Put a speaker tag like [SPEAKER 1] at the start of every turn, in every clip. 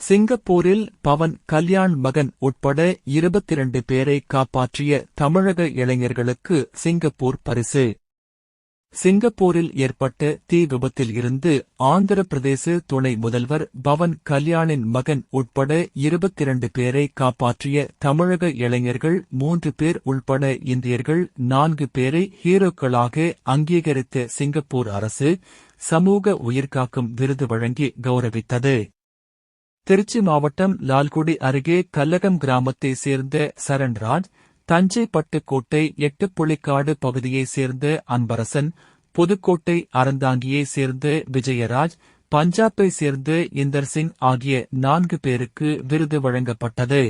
[SPEAKER 1] சிங்கப்பூரில் பவன் கல்யாண் மகன் உட்பட இருபத்திரண்டு பேரை காப்பாற்றிய தமிழக இளைஞர்களுக்கு சிங்கப்பூர் பரிசு. சிங்கப்பூரில் ஏற்பட்ட தீ விபத்தில் இருந்து ஆந்திர பிரதேச துணை முதல்வர் பவன் கல்யாணின் மகன் உட்பட இருபத்திரண்டு பேரை காப்பாற்றிய தமிழக இளைஞர்கள் மூன்று பேர் உள்பட இந்தியர்கள் நான்கு பேரை ஹீரோக்களாக அங்கீகரித்த சிங்கப்பூர் அரசு சமூக உயிர்காக்கும் விருது வழங்கி கௌரவித்தது. திருச்சி மாவட்டம் லால்குடி அருகே கல்லகம் கிராமத்தை சேர்ந்த சரண்ராஜ் தஞ்சை பட்டுக்கோட்டை எட்டுப்புள்ளிக்காடு பகுதியை சேர்ந்த அன்பரசன் புதுக்கோட்டை அறந்தாங்கியை சேர்ந்த விஜயராஜ் பஞ்சாபை சேர்ந்த இந்தர் சிங் ஆகிய நான்கு பேருக்கு விருது வழங்கப்பட்டது.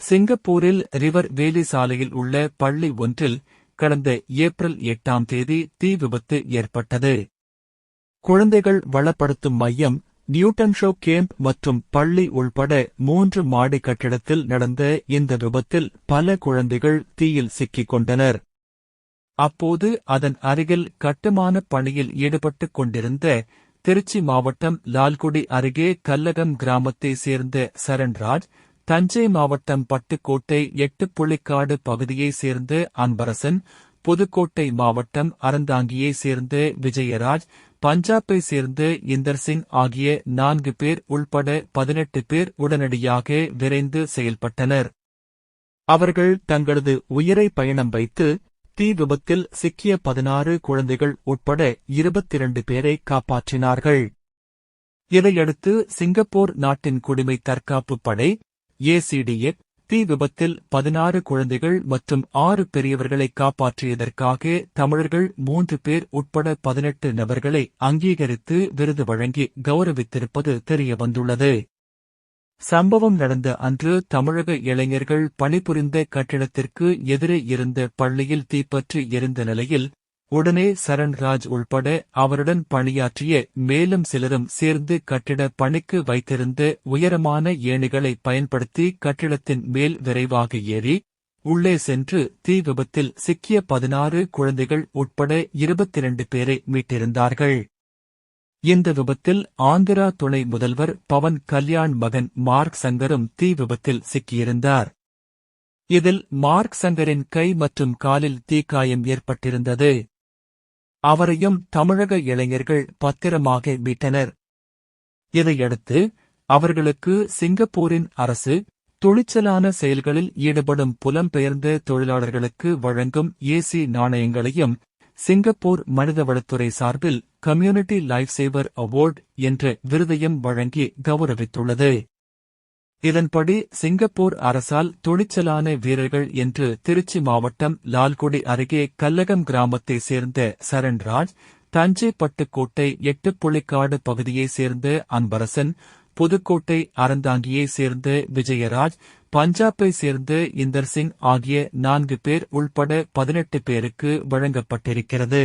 [SPEAKER 1] சிங்கப்பூரில் ரிவர் வேலி சாலையில் உள்ள பள்ளி ஒன்றில் கடந்த ஏப்ரல் எட்டாம் தேதி தீ விபத்து ஏற்பட்டது. குழந்தைகள் வளப்படுத்தும் மையம் நியூட்டன் ஷோ கேம்ப் மற்றும் பள்ளி உள்பட மூன்று மாடி கட்டிடத்தில் நடந்த இந்த விபத்தில் பல குழந்தைகள் தீயில் சிக்கிக் கொண்டனர். அப்போது அதன் அருகில் கட்டுமான பணியில் ஈடுபட்டுக் கொண்டிருந்த திருச்சி மாவட்டம் லால்குடி அருகே கல்லகம் கிராமத்தை சேர்ந்த சரண்ராஜ் தஞ்சை மாவட்டம் பட்டுக்கோட்டை எட்டு புள்ளிக்காடு பகுதியைச் சேர்ந்த அன்பரசன் புதுக்கோட்டை மாவட்டம் அறந்தாங்கியை சேர்ந்த விஜயராஜ் பஞ்சாபை சேர்ந்த இந்தர் சிங் ஆகிய நான்கு பேர் உள்பட பதினெட்டு பேர் உடனடியாக விரைந்து செயல்பட்டனர். அவர்கள் தங்களது உயிரை பயணம் வைத்து தீ விபத்தில் சிக்கிய பதினாறு குழந்தைகள் உட்பட இருபத்திரண்டு பேரை காப்பாற்றினார்கள். இதையடுத்து சிங்கப்பூர் நாட்டின் குடிமை தற்காப்பு படை ஏசிடிஎஃப் தீ விபத்தில் பதினாறு குழந்தைகள் மற்றும் ஆறு பெரியவர்களை காப்பாற்றியதற்காக தமிழர்கள் மூன்று பேர் உட்பட பதினெட்டு நபர்களை அங்கீகரித்து விருது வழங்கி கௌரவித்திருப்பது தெரியவந்துள்ளது. சம்பவம் நடந்த அன்று தமிழக இளைஞர்கள் பணிபுரிந்த கட்டிடத்திற்கு எதிரே இருந்த பள்ளியில் தீப்பற்றி எரிந்த நிலையில் உடனே சரண்ராஜ் உள்பட அவருடன் பணியாற்றிய மேலும் சிலரும் சேர்ந்து கட்டிட பணிக்கு வைத்திருந்த உயரமான ஏணிகளை பயன்படுத்தி கட்டிடத்தின் மேல் விரைவாக ஏறி உள்ளே சென்று தீ விபத்தில் சிக்கிய பதினாறு குழந்தைகள் உட்பட இருபத்திரண்டு பேரை மீட்டிருந்தார்கள். இந்த விபத்தில் ஆந்திரா துணை முதல்வர் பவன் கல்யாண் மகன் மார்க் சங்கரும் தீ விபத்தில் சிக்கியிருந்தார். இதில் மார்க் சங்கரின் கை மற்றும் காலில் தீக்காயம் ஏற்பட்டிருந்தது. அவரையும் தமிழக இளைஞர்கள் பத்திரமாக மீட்டனர். இதையடுத்து அவர்களுக்கு சிங்கப்பூரின் அரசு துணிச்சலான செயல்களில் ஈடுபடும் புலம்பெயர்ந்த தொழிலாளர்களுக்கு வழங்கும் ஏசி நாணயங்களையும் சிங்கப்பூர் மனிதவளத்துறை சார்பில் கம்யூனிட்டி லைஃப் சேவர் அவார்டு என்ற விருதையும் வழங்கி கௌரவித்துள்ளது. இதன்படி சிங்கப்பூர் அரசால் துணிச்சலான வீரர்கள் என்று திருச்சி மாவட்டம் லால்குடி அருகே கல்லகம் கிராமத்தைச் சேர்ந்த சரண்ராஜ் தஞ்சை பட்டுக்கோட்டை எட்டுப்புள்ளிக்காடு பகுதியைச் சேர்ந்த அன்பரசன் புதுக்கோட்டை அறந்தாங்கியைச் சேர்ந்த விஜயராஜ் பஞ்சாபை சேர்ந்த இந்தர் சிங் ஆகிய நான்கு பேர் உள்பட பதினெட்டு பேருக்கு வழங்கப்பட்டிருக்கிறது.